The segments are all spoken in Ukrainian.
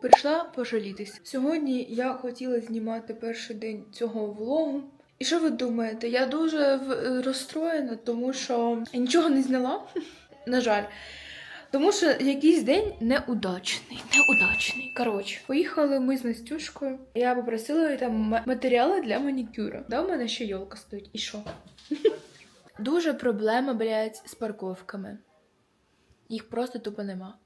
Прийшла пожалітись. Сьогодні я хотіла знімати перший день цього влогу. І що ви думаєте? Я дуже розстроєна, тому що я нічого не зняла. На жаль. Тому що якийсь день неудачний. Неудачний. Коротше, поїхали ми з Настюшкою. Я попросила там матеріали для манікюра. Да, у мене ще йолка стоїть. І що? Дуже проблема, блядь, з парковками. Їх просто тупо нема.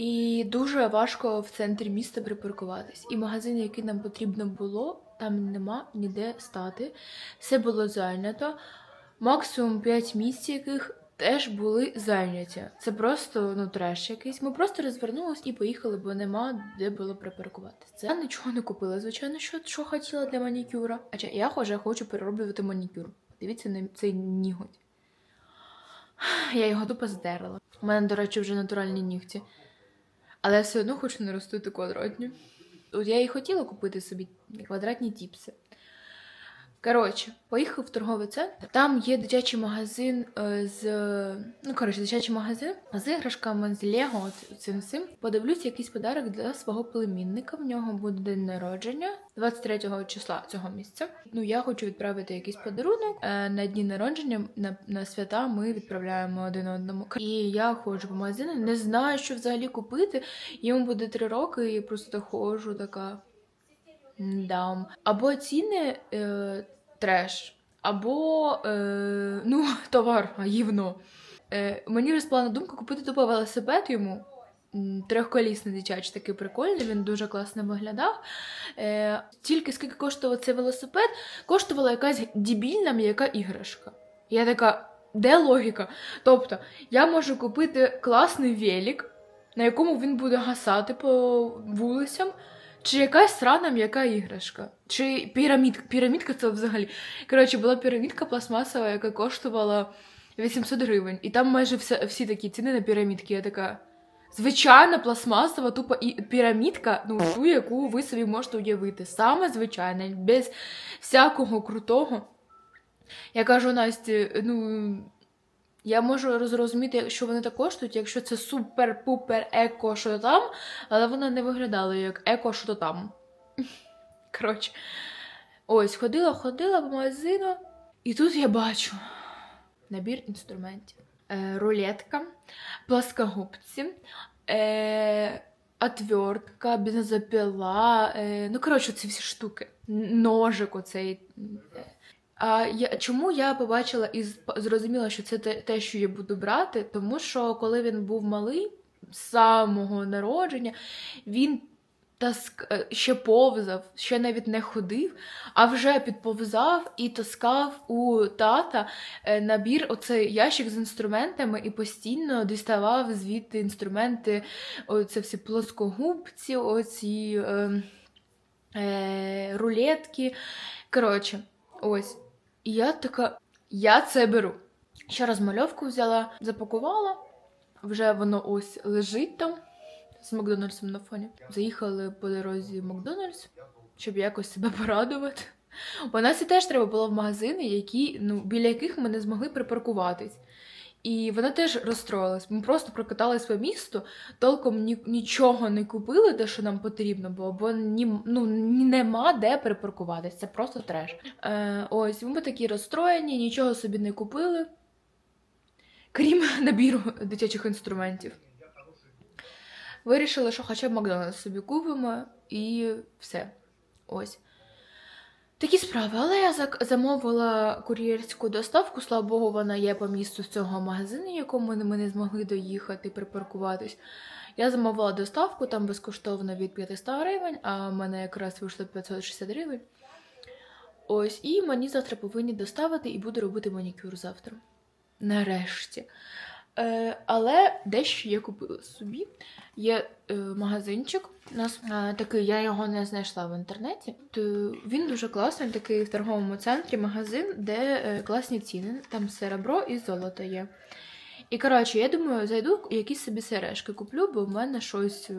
І дуже важко в центрі міста припаркуватись. І магазин, який нам потрібно було, там нема ніде стати. Все було зайнято. Максимум 5 місць, яких теж були зайняті. Це просто ну треш якийсь. Ми просто розвернулись і поїхали, бо нема де було припаркуватися. Це я нічого не купила. Звичайно, що, що хотіла для манікюра. А я вже хочу перероблювати манікюр. Дивіться на цей ніготь. Я його тупо здерла. У мене, до речі, вже натуральні нігті. Але я все одно хочу наростити квадратні. От я і хотіла купити собі квадратні тіпси. Коротше, поїхав в торговий центр. Там є дитячий магазин е, з. Ну, коротше, дитячий магазин з іграшками, з Лего, цим всім. Подивлюсь якийсь подарок для свого племінника. В нього буде день народження 23 числа цього місяця. Ну, я хочу відправити якийсь подарунок. Е, на дні народження на, на свята ми відправляємо один одному. І я ходжу по магазину, не знаю, що взагалі купити. Йому буде три роки, і просто ходжу така. Да. Або ціни е, треш, або е, ну, товар, гівно. Е, мені розпала на думку купити тупо велосипед йому. Трьохколісний дитячий такий прикольний, він дуже класно виглядав. Е, тільки скільки коштував цей велосипед, коштувала якась дебільна м'яка іграшка. Я така, де логіка? Тобто, я можу купити класний велик, на якому він буде гасати по вулицям, чи якась срана м'яка іграшка, чи пірамідка. Пірамідка це взагалі. Коротше, була пірамідка пластмасова, яка коштувала 800 гривень. І там майже все, всі такі ціни на пірамідки. Я така. Звичайна пластмасова, тупо і пірамідка, ну ту, яку ви собі можете уявити. Саме звичайна, без всякого крутого. Я кажу Насті, ну. Я можу зрозуміти, що вони так коштують, якщо це супер-пупер еко, що там, але вона не виглядала як еко, що там. Коротше, ось, ходила, ходила по магазину, і тут я бачу набір інструментів: е, рулетка, плоскогубці, е, отвертка, бензопила, е, ну, коротше, ці всі штуки. Ножик оцей. А я, чому я побачила і зрозуміла, що це те, те, що я буду брати? Тому що коли він був малий, з самого народження, він таск... е, ще повзав, ще навіть не ходив, а вже підповзав і таскав у тата е, набір, оцей ящик з інструментами, і постійно діставав звідти інструменти, оце всі плоскогубці, оці е, е, рулетки. Коротше, ось. І я така, я це беру. Ще розмальовку взяла, запакувала, вже воно ось лежить там з Макдональдсом на фоні. Заїхали по дорозі в Макдональдс, щоб якось себе порадувати. У нас і теж треба було в магазини, які, ну, біля яких ми не змогли припаркуватись. І вона теж розстроїлась. Ми просто прокатались по місту, толком ні, нічого не купили, те, що нам потрібно було, бо ні, ну, ні- нема де припаркуватись. Це просто треш. Е, ось, ми такі розстроєні, нічого собі не купили, крім набіру дитячих інструментів. Вирішили, що хоча б Макдональдс собі купимо і все. Ось. Такі справи, але я замовила кур'єрську доставку. Слава Богу, вона є по місту з цього магазину, якому ми не змогли доїхати, припаркуватись. Я замовила доставку, там безкоштовно від 500 гривень, а в мене якраз вийшло 560 гривень. Ось, і мені завтра повинні доставити і буду робити манікюр завтра. Нарешті. Е, але дещо я купила собі. Є е, магазинчик у нас е, такий, я його не знайшла в інтернеті. То він дуже класний, такий в торговому центрі магазин, де класні ціни. Там серебро і золото є. І коротше, я думаю, зайду якісь собі сережки куплю, бо в мене щось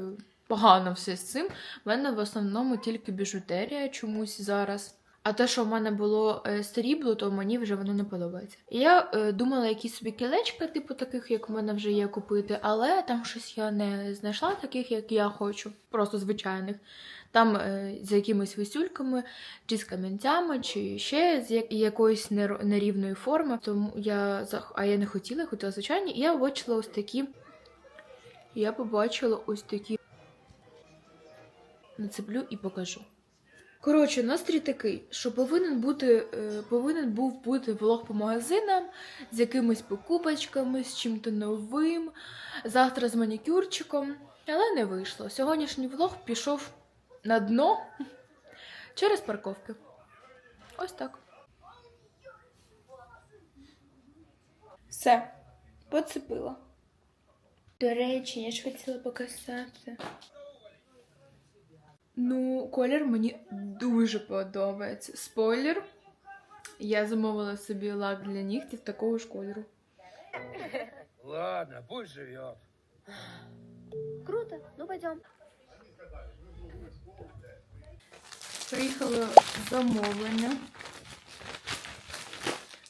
погано все з цим. У мене в основному тільки біжутерія чомусь зараз. А те, що в мене було е, срібло, то мені вже воно не подобається. Я е, думала, якісь собі кілечка, типу таких, як в мене вже є купити, але там щось я не знайшла таких, як я хочу, просто звичайних. Там е, з якимись висюльками, чи з камінцями, чи ще з як- якоїсь нер- нерівної форми. Тому я а я не хотіла, хотіла звичайні. І я побачила ось такі. Я побачила ось такі. Нацеплю і покажу. Коротше, настрій такий, що повинен бути, е, повинен був бути влог по магазинам з якимись покупочками, з чим-то новим, завтра з манікюрчиком, але не вийшло. Сьогоднішній влог пішов на дно через парковки. Ось так. Все, поцепила. До речі, я ж хотіла показати. Ну, колір мені дуже подобається. Спойлер. Я замовила собі лак для нігтів такого ж кольору. Ладно, пусть живет. Круто, ну пойдем. Приїхало замовлення.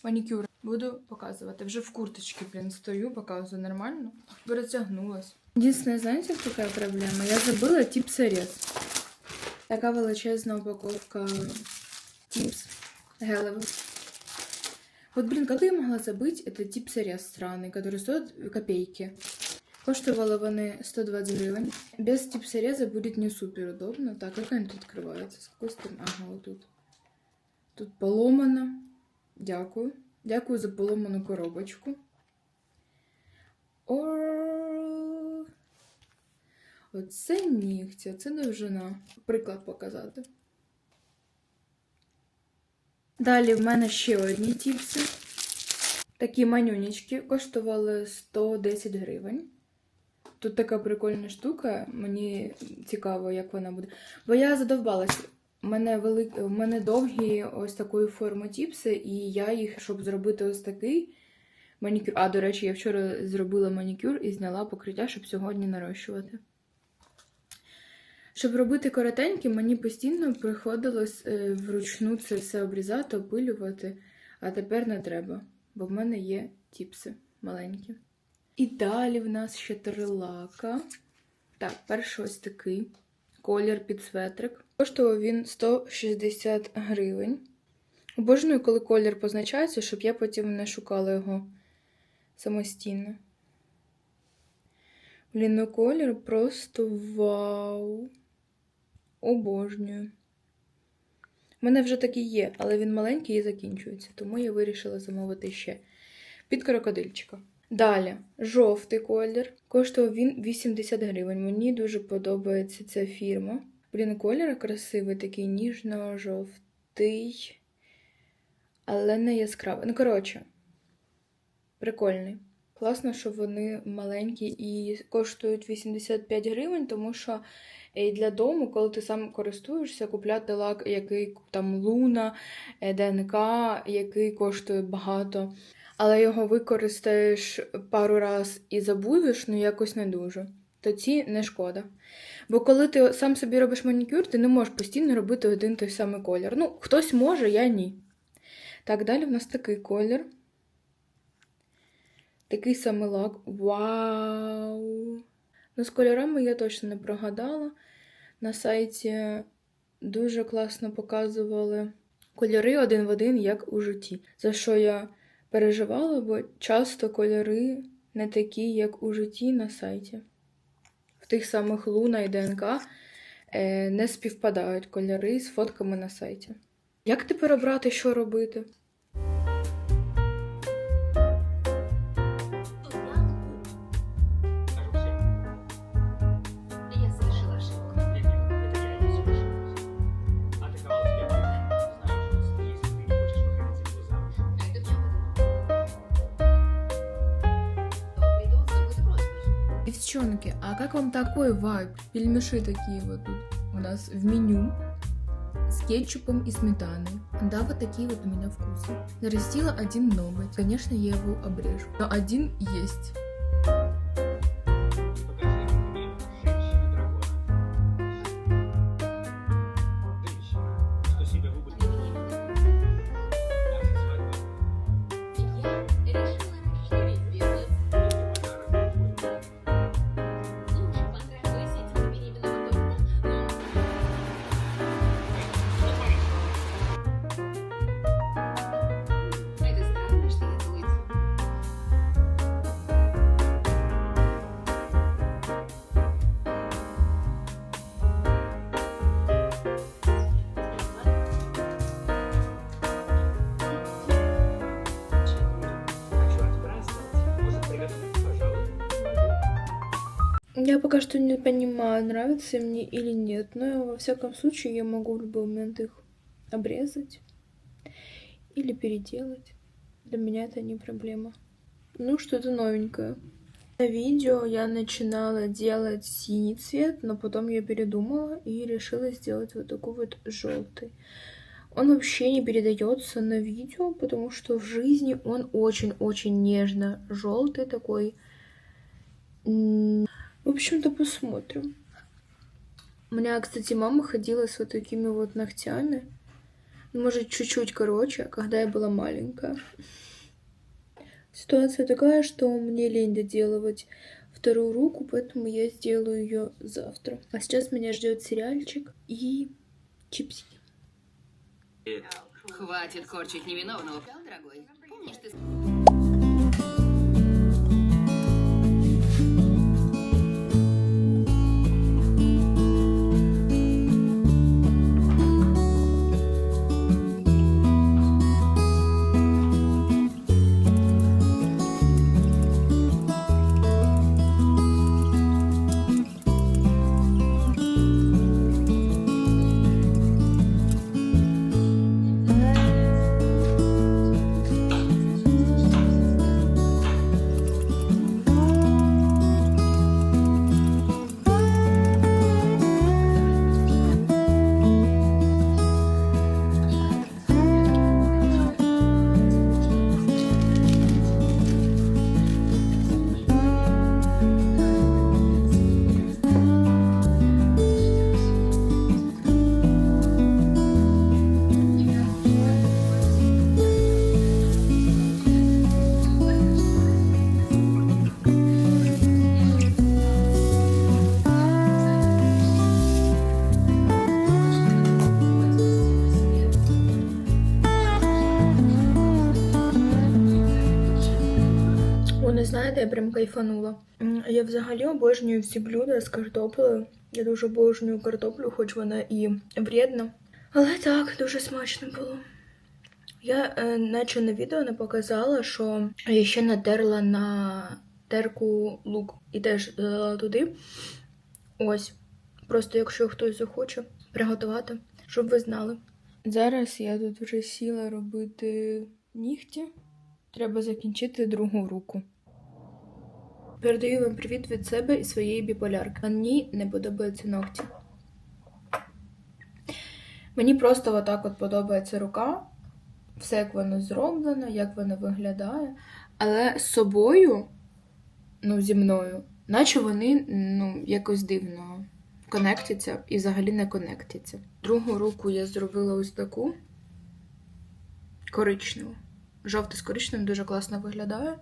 Манікюр. Буду показувати. Вже в курточці, блін, стою, показую нормально. Перетягнулась. Єдине, знаєте, яка проблема? Я забыла тіпсорез. Така величезна упаковка тіпс гелевых. Вот, блин, как я могла забыть этот типсорез странный, который стоит копейки. Коштували вони 120 гривень. Без типсореза будет не супер удобно. Так, как они тут открываются? С какой стороны? Ага, вот тут. Тут поломано. Дякую. Дякую за поломану коробочку. О, Оце нігті, оце довжина. Приклад показати. Далі в мене ще одні тіпси. Такі манюнічки коштували 110 гривень. Тут така прикольна штука, мені цікаво, як вона буде. Бо я задовбалась. У мене велик... у мене довгі ось такої форми тіпси, і я їх, щоб зробити ось такий манікюр. А, до речі, я вчора зробила манікюр і зняла покриття, щоб сьогодні нарощувати. Щоб робити коротенькі, мені постійно приходилось е, вручну це все обрізати, опилювати, а тепер не треба, бо в мене є тіпси маленькі. І далі в нас ще три лака. Так, перший ось такий колір під светрик. Коштував він 160 гривень. Обожнюю, коли колір позначається, щоб я потім не шукала його самостійно. Блін, ну колір просто вау. Обожнюю. У мене вже такий є, але він маленький і закінчується, тому я вирішила замовити ще під крокодильчика. Далі, жовтий колір. Коштував він 80 гривень. Мені дуже подобається ця фірма. Блін, колір красивий, такий ніжно-жовтий, але не яскравий. Ну, коротше, прикольний. Класно, що вони маленькі і коштують 85 гривень, тому що для дому, коли ти сам користуєшся, купляти лак, який там луна, е, ДНК, який коштує багато, але його використаєш пару раз і забудеш, ну якось не дуже. То ці не шкода. Бо коли ти сам собі робиш манікюр, ти не можеш постійно робити один той самий колір. Ну, хтось може, я ні. Так, далі в нас такий колір. Такий самий лак. Вау! Ну, з кольорами я точно не прогадала. На сайті дуже класно показували кольори один в один, як у житті. За що я переживала, бо часто кольори не такі, як у житті на сайті. В тих самих Луна і ДНК е, не співпадають кольори з фотками на сайті. Як тепер обрати, що робити? Девчонки, а как вам такой вайб? Пельмеши такие вот тут у нас в меню с кетчупом и сметаной. Да, вот такие вот у меня вкусы. Нарастила один ноготь. Конечно, я его обрежу. Но один есть. Я пока что не понимаю, нравится мне или нет, но во всяком случае я могу в любой момент их обрезать или переделать. Для меня это не проблема. Ну, что-то новенькое. На видео я начинала делать синий цвет, но потом я передумала и решила сделать вот такой вот желтый. Он вообще не передается на видео, потому что в жизни он очень-очень нежно желтый такой. В общем-то, посмотрим. У меня, кстати, мама ходила с вот такими вот ногтями. Ну, Может, чуть-чуть короче, когда я была маленькая. Ситуация такая, что мне лень доделывать вторую руку, поэтому я сделаю ее завтра. А сейчас меня ждет сериальчик и чипсики. Хватит корчить невиновного, дорогой. Помнишь, ты знаєте, я прям кайфанула. Я взагалі обожнюю всі блюда з картоплею. Я дуже обожнюю картоплю, хоч вона і вредна. Але так, дуже смачно було. Я е, наче на відео не показала, що я ще натерла на терку лук і теж додала туди. Ось. Просто якщо хтось захоче приготувати, щоб ви знали. Зараз я тут вже сіла робити нігті. Треба закінчити другу руку. Передаю вам привіт від себе і своєї біполярки. Мені не подобаються ногті. Мені просто отак от подобається рука, все як воно зроблено, як воно виглядає. Але з собою, ну, зі мною, наче вони ну, якось дивно конектяться і взагалі не конектяться. Другу руку я зробила ось таку коричневу. Жовте з коричневим дуже класно виглядає.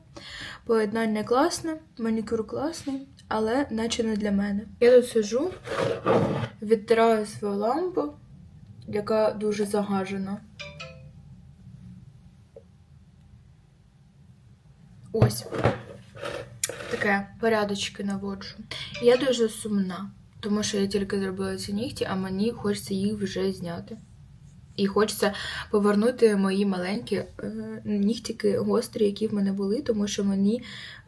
Поєднання класне, манікюр класний, але наче не для мене. Я тут сижу, відтираю свою лампу, яка дуже загажена. Ось. Таке порядочки наводжу. Я дуже сумна, тому що я тільки зробила ці нігті, а мені хочеться їх вже зняти. І хочеться повернути мої маленькі е, нігтики гострі, які в мене були, тому що мені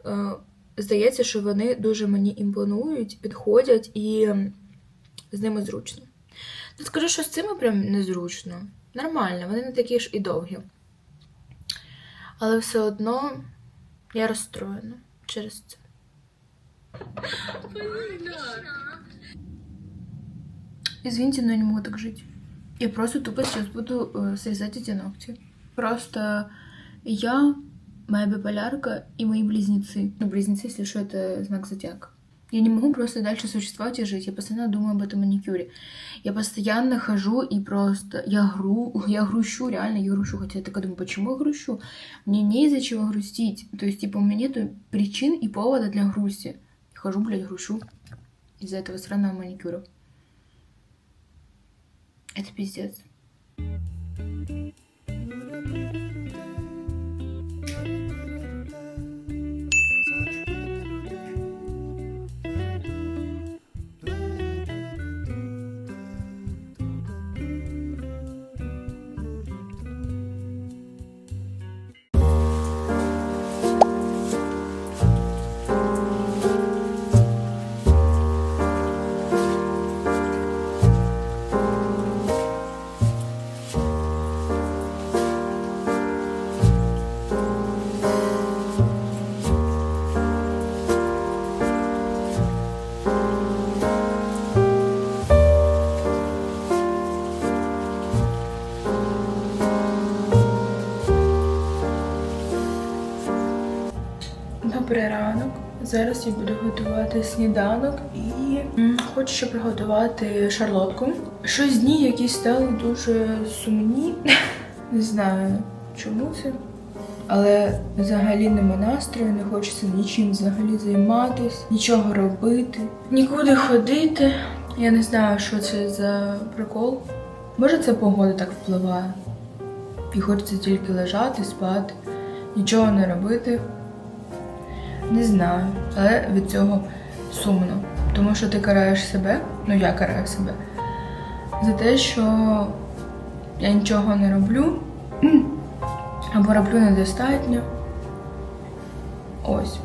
е, здається, що вони дуже мені імпонують, підходять і з ними зручно. Не скажу, що з цими прям незручно. Нормально, вони не такі ж і довгі. Але все одно я розстроєна через це. Извините, но я не могу так жить. Я просто тупо сейчас буду э, срезать эти ногти. Просто я, моя биполярка и мои близнецы. Ну, близнецы, если что, это знак зодиака. Я не могу просто дальше существовать и жить. Я постоянно думаю об этом маникюре. Я постоянно хожу и просто... Я гру... Я грущу, реально, я грущу. Хотя я такая думаю, почему я грущу? Мне не из-за чего грустить. То есть, типа, у меня нет причин и повода для грусти. Хожу, блядь, грущу из-за этого сраного маникюра. Это пиздец. thank you Зараз я буду готувати сніданок і хочу ще приготувати шарлотку. Щось дні якісь стали дуже сумні. Не знаю чому це. Але взагалі нема настрою, не хочеться нічим взагалі займатися, нічого робити, нікуди ходити. Я не знаю, що це за прикол. Може, це погода так впливає. І хочеться тільки лежати, спати, нічого не робити. Не знаю, але від цього сумно. Тому що ти караєш себе, ну я караю себе, за те, що я нічого не роблю, або роблю недостатньо. Ось.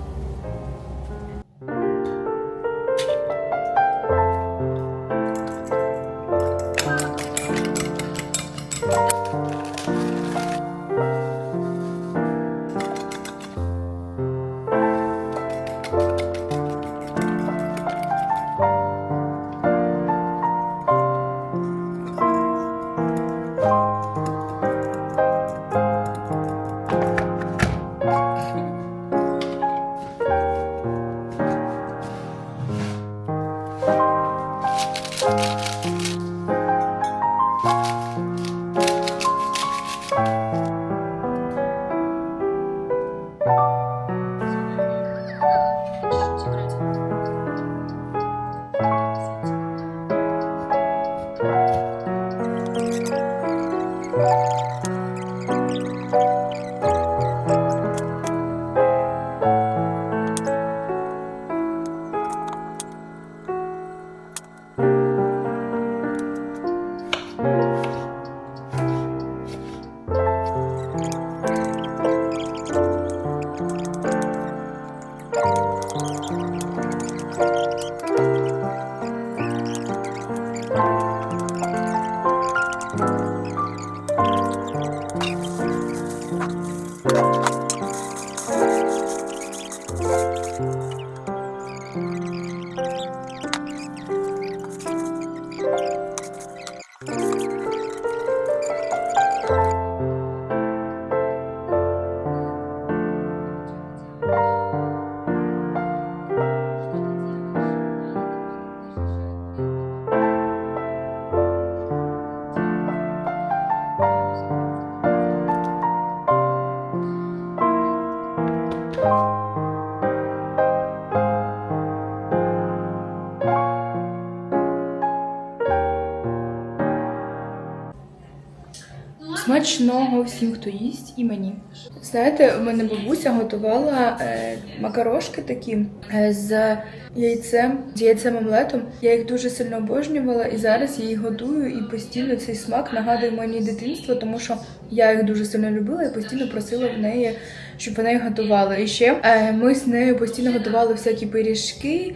Смачного всім, хто їсть, і мені. Знаєте, у мене бабуся готувала е, макарошки такі е, з яйцем, з яйцем омлетом. Я їх дуже сильно обожнювала, і зараз я їх готую, і постійно цей смак нагадує мені дитинство, тому що я їх дуже сильно любила і постійно просила в неї, щоб вона їх готувала. І ще е, ми з нею постійно готували всякі пиріжки.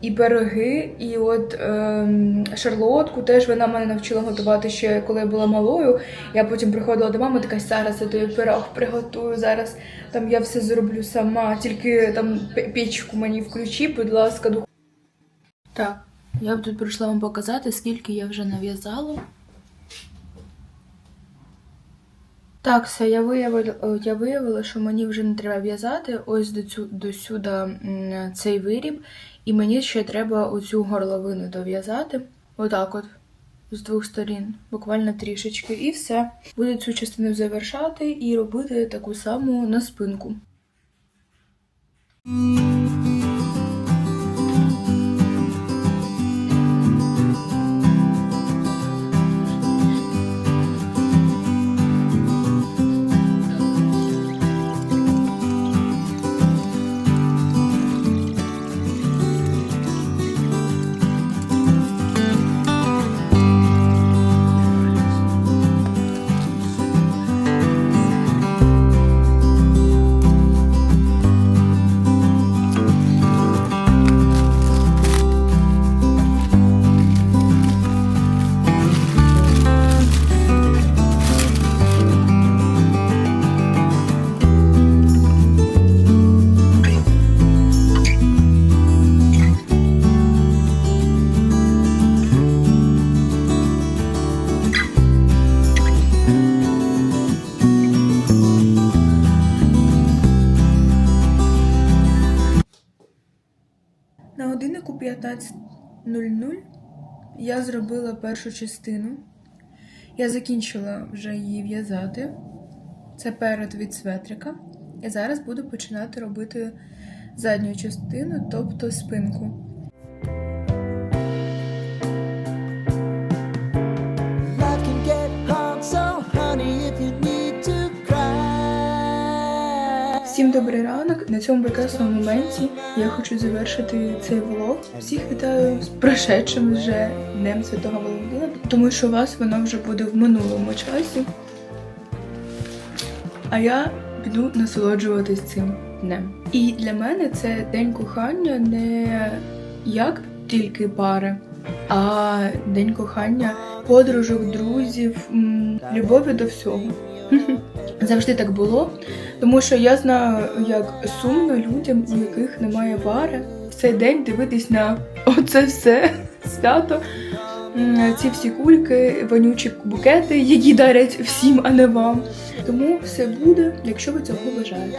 І пироги, і от ем, шарлотку теж вона мене навчила готувати ще коли я була малою. Я потім приходила до мами, така зараз я тобі пирог приготую. Зараз там я все зроблю сама, тільки там печку мені включи, будь ласка, дух. Так, я б тут прийшла вам показати, скільки я вже нав'язала. Так, все, я виявила, я виявила, що мені вже не треба в'язати ось до, цю, до сюди цей виріб, і мені ще треба оцю горловину дов'язати. Отак от. З двох сторін, буквально трішечки, і все. Буду цю частину завершати і робити таку саму на спинку. 19.00 я зробила першу частину. Я закінчила вже її в'язати. Це перед від светрика. І зараз буду починати робити задню частину, тобто спинку. Всім добрий ранок. На цьому прекрасному моменті я хочу завершити цей влог. Всіх вітаю з прошедшим вже Днем Святого Валентина, тому що у вас воно вже буде в минулому часі. А я піду насолоджуватись цим днем. І для мене це день кохання не як тільки пари, а день кохання подружок, друзів, любові до всього. Завжди так було. Тому що я знаю, як сумно людям, у яких немає пари, в цей день дивитись на оце все свято, ці всі кульки, вонючі букети, які дарять всім, а не вам. Тому все буде, якщо ви цього бажаєте.